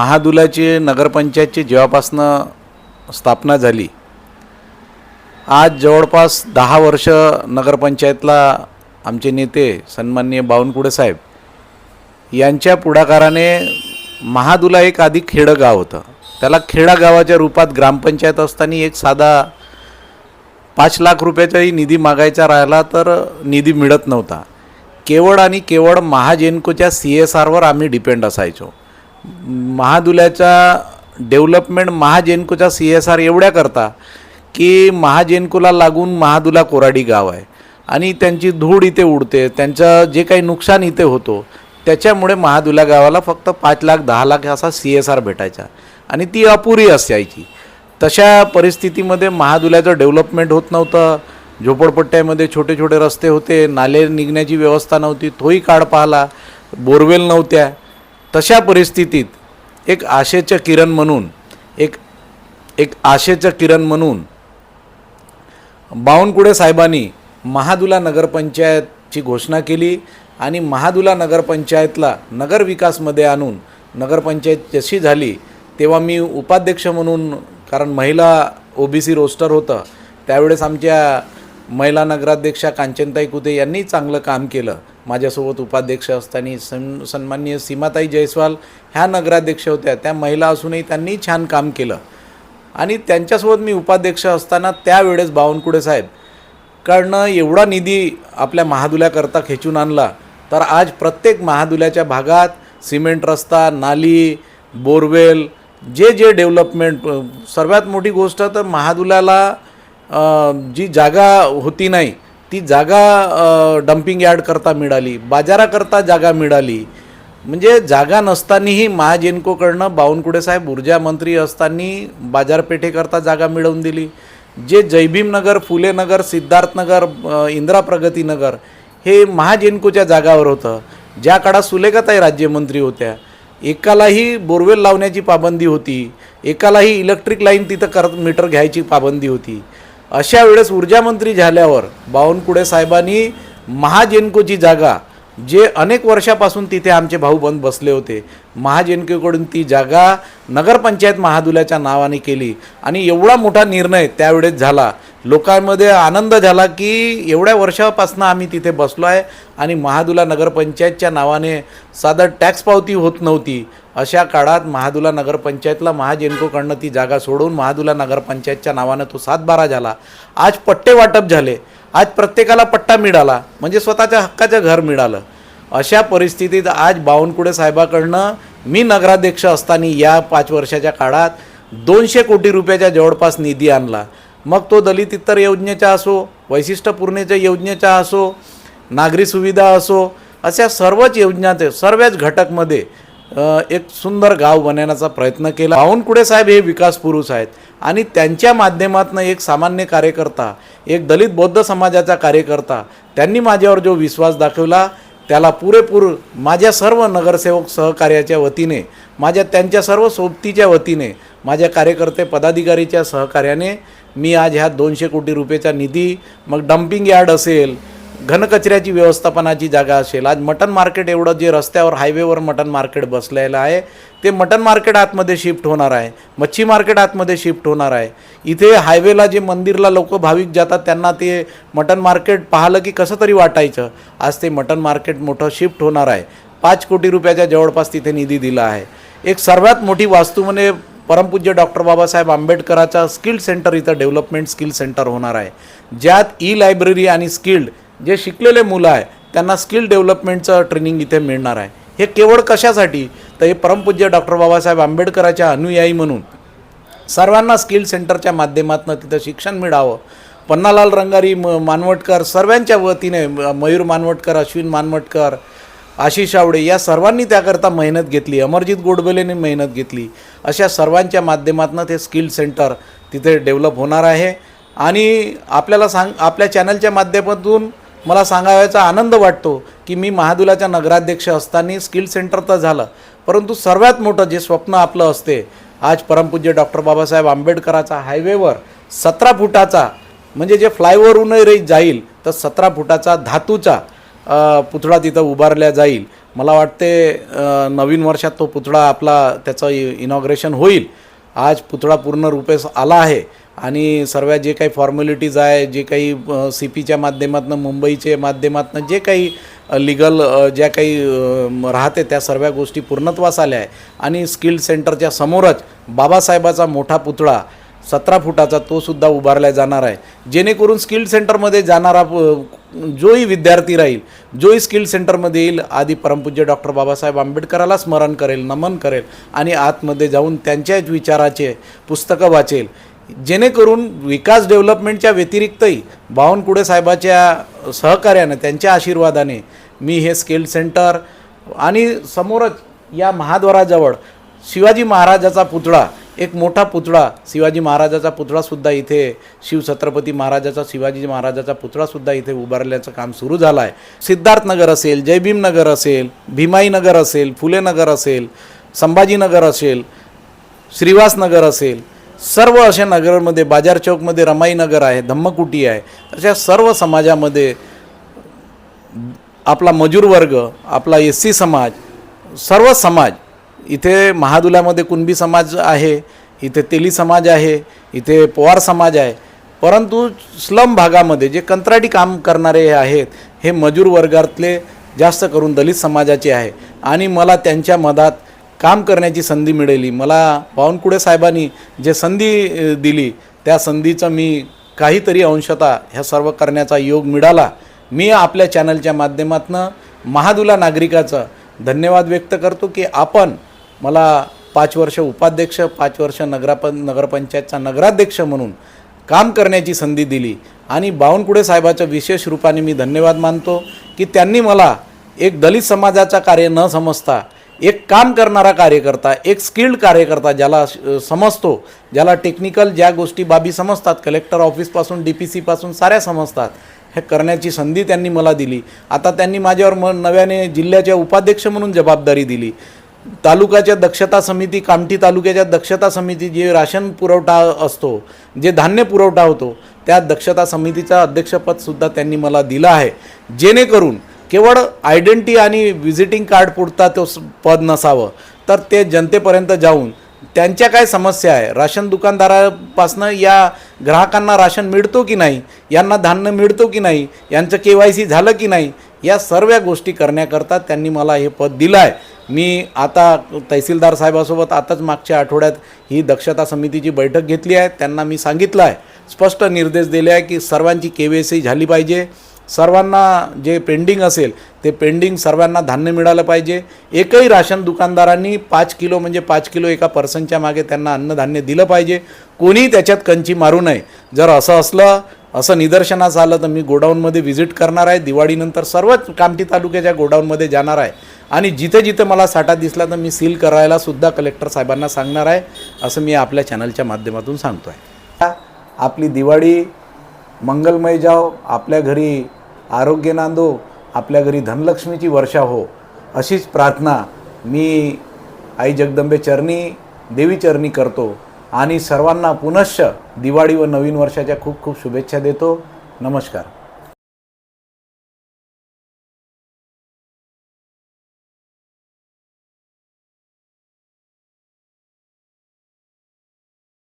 महादुलाचे नगरपंचायतची जेव्हापासनं स्थापना झाली आज जवळपास दहा वर्ष नगरपंचायतला आमचे नेते सन्माननीय बावनकुळे साहेब यांच्या पुढाकाराने महादुला एक आधी खेडं गाव होतं. त्याला खेडा गावाच्या रूपात ग्रामपंचायत असताना एक साधा पाच लाख रुपयाचाही निधी मागायचा राहिला तर निधी मिळत नव्हता. केवळ आणि केवळ महाजेनकोच्या सी एस आरवर आम्ही डिपेंड असायचो. महादुल्याचा डेव्हलपमेंट महाजेनकोच्या सी एस आर एवढ्या करता की महाजेनकोला लागून महादुला कोराडी गाव आहे. आणि त्यांची धूळ इथे उडते त्यांचं जे काही नुकसान इथे होतो त्याच्यामुळे महादुला गावाला फक्त पाच लाख दहा लाख असा सी एस आर भेटायचा. आणि ती अपुरी असायची. तशा परिस्थितीमध्ये महादुल्याचं डेव्हलपमेंट होत नव्हतं. झोपडपट्ट्यामध्ये छोटे छोटे रस्ते होते नाले निघण्याची व्यवस्था नव्हती तोही काळ पाहिला बोरवेल नव्हत्या. तशा परिस्थितीत एक आशेचं किरण म्हणून एक एक आशेचं किरण म्हणून बावनकुळे साहेबांनी महादुला नगरपंचायतची घोषणा केली आणि महादुला नगरपंचायतला नगरविकासमध्ये आणून नगरपंचायत जशी झाली तेव्हा मी उपाध्यक्ष म्हणून कारण महिला ओ बी सी रोस्टर होतं त्यावेळेस आमच्या महिला नगराध्यक्षा कांचनताई कुते यांनी चांगलं काम केलं. माझ्यासोबत उपाध्यक्ष असताना सन् सन्माननीय सीमाताई जयस्वाल ह्या नगराध्यक्ष होत्या. त्या महिला असूनही त्यांनी छान काम केलं. आणि त्यांच्यासोबत मी उपाध्यक्ष असताना त्यावेळेस बावनकुळे साहेब कडनं एवढा निधी आपल्या महादुल्याकरता खेचून आणला तर आज प्रत्येक महादुल्याच्या भागात सिमेंट रस्ता नाली बोरवेल जे जे डेव्हलपमेंट सर्वात मोठी गोष्ट तर महादुल्याला जी जागा होती नाही ती जागा डम्पिंग यार्ड करता मिळाली बाजाराकरता जागा मिळाली. म्हणजे जागा नसतानाही महाजेनकोकडनं बावनकुळे साहेब ऊर्जा मंत्री असताना बाजारपेठेकरता जागा मिळवून दिली. जे जयभीमनगर फुलेनगर सिद्धार्थनगर इंदिरा प्रगतीनगर हे महाजेनकोच्या जागावर होतं. ज्या काळात सुलेखाताई राज्यमंत्री होत्या. एकालाही बोरवेल लावण्याची पाबंदी होती. एकालाही इलेक्ट्रिक लाईन तिथं कर मीटर घ्यायची पाबंदी होती. अशा वेळेस ऊर्जामंत्री झाल्यावर बावनकुळे साहेबांनी महाजेनकोची जागा जे अनेक वर्षापासून तिथे आमचे भाऊ बंद बसले होते महाजेनकेकडून ती जागा नगरपंचायत महादुल्याच्या नावाने केली. आणि एवढा मोठा निर्णय त्यावेळेस झाला लोकांमध्ये आनंद झाला की एवढ्या वर्षापासून आम्ही तिथे बसलो आहे आणि महादुला नगरपंचायतच्या नावाने साधं टॅक्स पावती होत नव्हती. अशा काळात महादुला नगरपंचायतला महाजेनकोकडनं ती जागा सोडून महादुला नगरपंचायतच्या नावानं तो सातबारा झाला. आज पट्टे वाटप झाले. आज प्रत्येकाला पट्टा मिळाला. म्हणजे स्वतःच्या हक्काचं घर मिळालं. अशा परिस्थितीत आज बावनकुळे साहेबाकडनं मी नगराध्यक्ष असताना या पाच वर्षाच्या काळात दोनशे कोटी रुपयाच्या जवळपास निधी आणला. मग तो दलित इतर योजनेचा असो वैशिष्ट्यपूर्णेच्या योजनेचा असो नागरी सुविधा असो अशा सर्वच योजनाचे सर्वच घटकमध्ये एक सुंदर गाव बनवण्याचा प्रयत्न केला. बावनकुळे साहेब हे विकास पुरुष आहेत आणि त्यांच्या माध्यमातून एक सामान्य कार्यकर्ता एक दलित बौद्ध समाजाचा कार्यकर्ता त्यांनी माझ्यावर जो विश्वास दाखवला त्याला पुरेपूर माझ्या सर्व नगरसेवक सहकार्याच्या वतीने माझ्या त्यांच्या सर्व सोबतीच्या वतीने माझ्या कार्यकर्ते पदाधिकारीच्या सहकार्याने मी आज ह्या दोनशे कोटी रुपयेचा निधी मग डम्पिंग यार्ड असेल घनकचऱ्याची व्यवस्थापनाची जागा असेल आज मटन मार्केट एवढं जे रस्त्यावर हायवेवर मटन मार्केट बसलेलं आहे ते मटन मार्केट आतमध्ये शिफ्ट होणार आहे मच्छी मार्केट आतमध्ये शिफ्ट होणार आहे. इथे हायवेला जे मंदिरला लोक भाविक जातात त्यांना ते मटन मार्केट पाहिलं की कसं तरी वाटायचं. आज ते मटन मार्केट मोठं शिफ्ट होणार आहे. पाच कोटी रुपयाच्या जवळपास तिथे निधी दिला आहे. एक सर्वात मोठी वास्तू म्हणजे परमपूज्य डॉक्टर बाबासाहेब आंबेडकराचा स्किल सेंटर इथं डेव्हलपमेंट स्किल सेंटर होणार आहे. ज्यात ई लायब्ररी आणि स्किल्ड जे शिकलेले मुलं आहे त्यांना स्किल डेव्हलपमेंटचं ट्रेनिंग इथे मिळणार आहे. हे केवळ कशासाठी? तर हे परमपूज्य डॉक्टर बाबासाहेब आंबेडकराच्या अनुयायी म्हणून. सर्वांना स्किल सेंटरच्या माध्यमातून तिथं शिक्षण मिळावं. पन्नालाल रंगारी म मानवटकर सर्वांच्या वतीने म- मयूर मानवटकर अश्विन मानवटकर आशिष आवडे या सर्वांनी त्याकरता मेहनत घेतली. अमरजित गोडबोलेने मेहनत घेतली. अशा सर्वांच्या माध्यमातून ते स्किल सेंटर तिथे डेव्हलप होणार आहे. आणि आपल्याला सांग आपल्या चॅनलच्या माध्यमातून मला सांगावयाचा आनंद वाटतो की मी महादुलाच्या नगराध्यक्ष असताना स्किल सेंटर तर झालं परंतु सर्वात मोठं जे स्वप्न आपलं असते आज परमपूज्य डॉक्टर बाबासाहेब आंबेडकराचा हायवेवर सतरा फुटाचा म्हणजे जे फ्लायओव्हरहूनही जाईल तर सतरा फुटाचा धातूचा पुतळा तिथं उभारल्या जाईल. मला वाटते नवीन वर्षात तो पुतळा आपला त्याचं इनॉग्रेशन होईल. आज पुतळा पूर्ण रूपेस आला आहे आणि सर्व जे काही फॉर्मॅलिटीज आहे जे काही सी पीच्या माध्यमातून मुंबईचे माध्यमातून जे काही लिगल ज्या काही राहते त्या सर्व गोष्टी पूर्णत्वास आल्या आहे. आणि स्किल सेंटरच्या समोरच बाबासाहेबाचा मोठा पुतळा सतरा फुटाचा तो सुद्धा उभारला जाणार आहे. जेणेकरून स्किल सेंटरमध्ये जाणारा प- जोही विद्यार्थी राहील जोही स्किल सेंटरमध्ये येईल आधी परमपूज्य डॉक्टर बाबासाहेब आंबेडकराला स्मरण करेल नमन करेल आणि आतमध्ये जाऊन त्यांच्याच विचाराचे पुस्तकं वाचेल. जेणेकरून विकास डेव्हलपमेंटच्या व्यतिरिक्तही बावनकुळे साहेबाच्या सहकार्यानं त्यांच्या आशीर्वादाने मी हे स्किल सेंटर आणि समोरच या महाद्वाराजवळ शिवाजी महाराजाचा पुतळा एक मोठा पुतळा शिवाजी महाराजाचा पुतळासुद्धा इथे शिवछत्रपती महाराजाचा शिवाजी महाराजाचा पुतळासुद्धा इथे उभारल्याचं काम सुरू झालं आहे सिद्धार्थनगर असेल जयभीमनगर असेल भीमाईनगर असेल फुलेनगर असेल संभाजीनगर असेल श्रीवासनगर असेल सर्व अशा नगरमध्ये बाजार चौकमध्ये रमाईनगर आहे धम्मकुटी आहे. अशा सर्व समाजामध्ये आपला मजूर वर्ग आपला एस सी समाज सर्व समाज इथे महादुल्यामध्ये कुणबी समाज आहे इथे तेली समाज आहे इथे पवार समाज आहे. परंतु स्लम भागामध्ये जे कंत्राटी काम करणारे आहेत हे मजूर वर्गातले जास्त करून दलित समाजाचे आहे. आणि मला त्यांच्या मधात काम करण्याची संधी मिळाली. मला बावनकुळे साहेबांनी जे संधी दिली त्या संधीचं मी काहीतरी अंशता ह्या सर्व करण्याचा योग मिळाला. मी आपल्या चॅनलच्या माध्यमातून महादुला नागरिकाचं धन्यवाद व्यक्त करतो की आपण मला पाच वर्ष उपाध्यक्ष पाच वर्ष नगराप नगरपंचायतचा नगराध्यक्ष म्हणून काम करण्याची संधी दिली. आणि बावनकुळे साहेबाच्या विशेष रूपाने मी धन्यवाद मानतो की त्यांनी मला एक दलित समाजाचा कार्य न समजता एक काम करणारा कार्यकर्ता एक स्किल्ड कार्यकर्ता ज्याला समजतो ज्याला टेक्निकल ज्या गोष्टी बाबी समजतात कलेक्टर ऑफिसपासून डी पी सीपासून साऱ्या समजतात हे करण्याची संधी त्यांनी मला दिली. आता त्यांनी माझ्यावर म नव्याने जिल्ह्याच्या उपाध्यक्ष म्हणून जबाबदारी दिली. तालुक्याच्या दक्षता समिती कामठी तालुक्याच्या दक्षता समिती जे राशन पुरवठा असतो जे धान्य पुरवठा होतो त्या दक्षता समितीचा अध्यक्षपदसुद्धा त्यांनी मला दिलं आहे. जेणेकरून केवळ आयडेंटिटी आणि व्हिजिटिंग कार्ड पुरता तो पद नसावं तर ते जनतेपर्यंत जाऊन त्यांच्या काय समस्या आहे? राशन दुकानदारापासनं या ग्राहकांना राशन मिळतो की नाही? यांना धान्य मिळतो की नाही? यांचं के वाय सी झालं की नाही? या सर्व गोष्टी करण्याकरता त्यांनी मला हे पद दिलं आहे. मी आता तहसीलदार साहेबासोबत आताच मागच्या आठवड्यात ही दक्षता समितीची बैठक घेतली आहे. त्यांना मी सांगितलं आहे. स्पष्ट निर्देश दिले आहे की सर्वांची के वाय सी झाली पाहिजे. सर्वांना जे पेंडिंग असेल ते पेंडिंग सर्वांना धान्य मिळालं पाहिजे. एकही राशन दुकानदारांनी पाच किलो म्हणजे पाच किलो एका पर्सनच्या मागे त्यांना अन्नधान्य दिलं पाहिजे. कोणीही त्याच्यात कंची मारू नये. जर असं असलं असं निदर्शनास आलं तर मी गोडाऊनमध्ये व्हिजिट करणार आहे. दिवाळीनंतर सर्वच कामठी तालुक्याच्या गोडाऊनमध्ये जाणार आहे. आणि जिथे जिथे मला साठा दिसला तर मी सील करायला सुद्धा कलेक्टर साहेबांना सांगणार आहे. असं मी आपल्या चॅनलच्या माध्यमातून सांगतो आहे आपली दिवाळी मंगलमय जाव आपल्या घरी आरोग्य नांदो आपल्या घरी धनलक्ष्मीची वर्षा हो अशीच प्रार्थना मी आई जगदंबे चरणी देवी चरणी करतो आणि सर्वांना पुनश्च दिवाळी व नवीन वर्षाच्या खूप खूप शुभेच्छा देतो. नमस्कार.